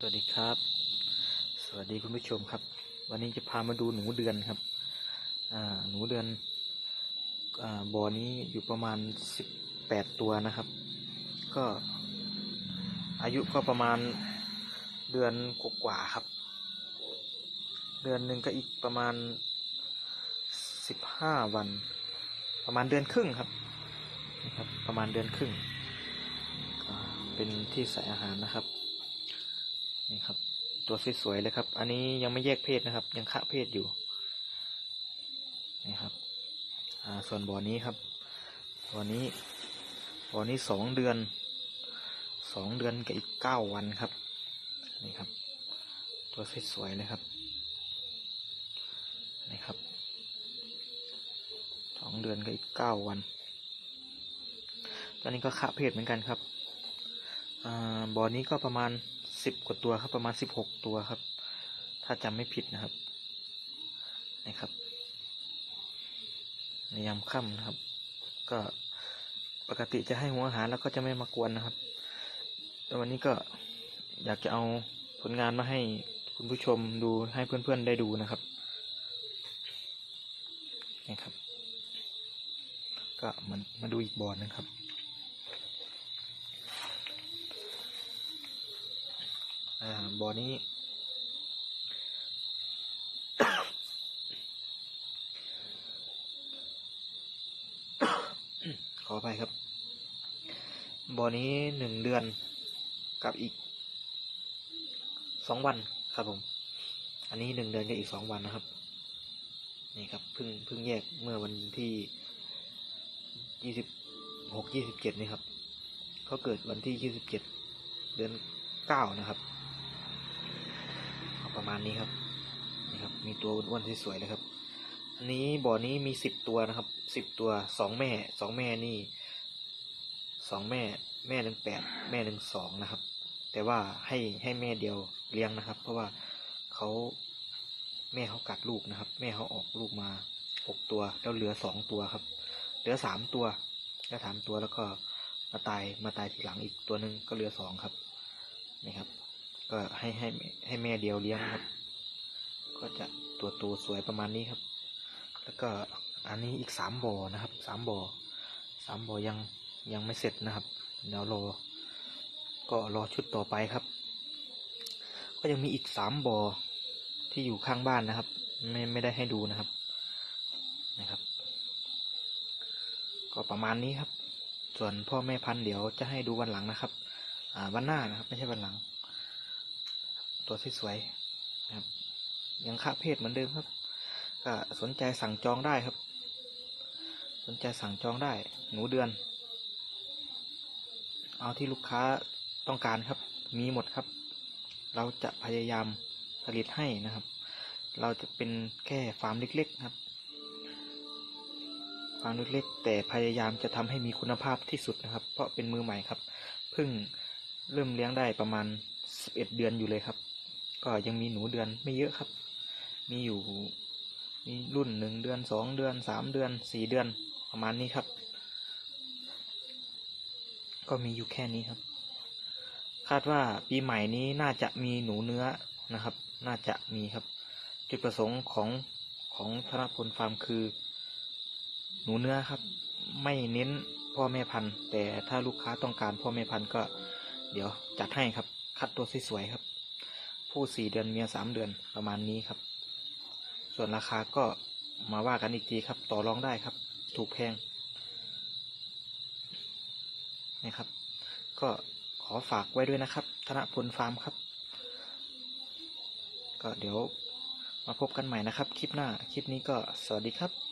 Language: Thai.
สวัสดีครับ สวัสดีคุณผู้ชมครับ วันนี้จะพามาดูหนูเดือนครับหนูเดือนอบ่อนี้อยู่ประมาณสิบแปดตัวนะครับ ก็อายุก็ประมาณเดือนกว่าครับ เดือนหนึ่งก็อีกประมาณสิบห้าวัน ประมาณเดือนครึ่งครับนะครับ ประมาณเดือนครึ่งเป็นที่ใส่อาหารนะครับ นี่ครับ ตัวสวยๆเลยครับ อันนี้ยังไม่แยกเพศนะครับ ยังคะเพศอยู่นี่ครับอ่าส่วนบ่อนี้ครับบ่อนี้บ่อนี้สองเดือนสองเดือนกับอีกเก้าวันครับนี่ครับ ตัวสวยๆเลยครับนี่ครับสองเดือนกับอีกเก้าวันตอนนี้ก็คะเพศเหมือนกันครับอ่าบ่อนี้ก็ประมาณ สิบกว่าตัวครับประมาณสิบหกตัวครับ ถ้าจำไม่ผิดนะครับนะครับในยามค่ำนะครับ ก็ปกติจะให้หัวอาหารแล้วก็จะไม่มากวนนะครับ แต่วันนี้ก็อยากจะเอาผลงานมาให้คุณผู้ชมดูให้เพื่อนๆได้ดูนะครับนี่ครับ ก็มันมาดูอีกบอร์ดนะครับ อ่าบ่อนี้ ขอไปครับ บ่อนี้หนึ่งเดือนกับอีกสองวันครับผม อันนี้หนึ่งเดือนกับอีกสองวันนะครับ นี่ครับเพิ่งเพิ่งแยกเมื่อวันที่ยี่สิบหกยี่สิบเจ็ดนี่ครับเขาเกิดวันที่ยี่สิบเจ็ดเดือนเก้านะครับ ประมาณนี้ครับนี่ครับ มีตัวอ้วนๆสวยๆเลยครับ อันนี้บ่อนี้มีสิบตัวนะครับสิบตัวสองแม่สองแม่นี่สองแม่แม่หนึ่งแปดแม่หนึ่งสองนะครับ แต่ว่าให้ให้แม่เดียวเลี้ยงนะครับ เพราะว่าเขาแม่เขากัดลูกนะครับ แม่เขาออกลูกมาหกตัวแล้วเหลือสองตัวครับ เหลือสามตัวเหลือสามตัวแล้วก็มาตายมาตายทีหลังอีกตัวหนึ่งก็เหลือสองครับนี่ครับ ก็ให้ให้ให้แม่เดียวเลี้ยงครับ ก็จะตัวโตสวยประมาณนี้ครับ แล้วก็อันนี้อีกสามบ่อนะครับสามบ่อสามบ่อยังยังไม่เสร็จนะครับเดี๋ยวรอก็รอชุดต่อไปครับ ก็ยังมีอีกสามบ่อที่อยู่ข้างบ้านนะครับ ไม่ไม่ได้ให้ดูนะครับนะครับ ก็ประมาณนี้ครับ ส่วนพ่อแม่พันธุ์เดี๋ยวจะให้ดูวันหลังนะครับ อ่าวันหน้านะครับ ไม่ใช่วันหลัง ตัวสวยๆนะครับ ยังค่าเพศเหมือนเดิมครับ ก็สนใจสั่งจองได้ครับ สนใจสั่งจองได้ หนูเดือน เอาที่ลูกค้าต้องการครับ มีหมดครับ เราจะพยายามผลิตให้นะครับ เราจะเป็นแค่ฟาร์มเล็กๆครับฟาร์มเล็กๆแต่พยายามจะทำให้มีคุณภาพที่สุดนะครับ เพราะเป็นมือใหม่ครับ เพิ่งเริ่มเลี้ยงได้ประมาณ 11 เดือนอยู่เลยครับ ก็ยังมีหนูเดือนไม่เยอะครับ มีอยู่มีรุ่นหนึ่งเดือนสองเดือนสามเดือนสี่เดือนประมาณนี้ครับ ก็มีอยู่แค่นี้ครับ คาดว่าปีใหม่นี้น่าจะมีหนูเนื้อนะครับ น่าจะมีครับ จุดประสงค์ของของธนพลฟาร์มคือ หนูเนื้อครับ ไม่เน้นพ่อแม่พันธุ์ แต่ถ้าลูกค้าต้องการพ่อแม่พันธุ์ก็ เดี๋ยวจัดให้ครับ คัดตัวสวยๆครับ ผู้สี่เดือนเมียสามเดือนประมาณนี้ครับ ส่วนราคาก็มาว่ากันอีกทีครับ ต่อรองได้ครับ ถูกแพงนะครับ ก็ขอฝากไว้ด้วยนะครับ ธนพลฟาร์มครับ ก็เดี๋ยวมาพบกันใหม่นะครับ คลิปหน้า คลิปนี้ก็สวัสดีครับ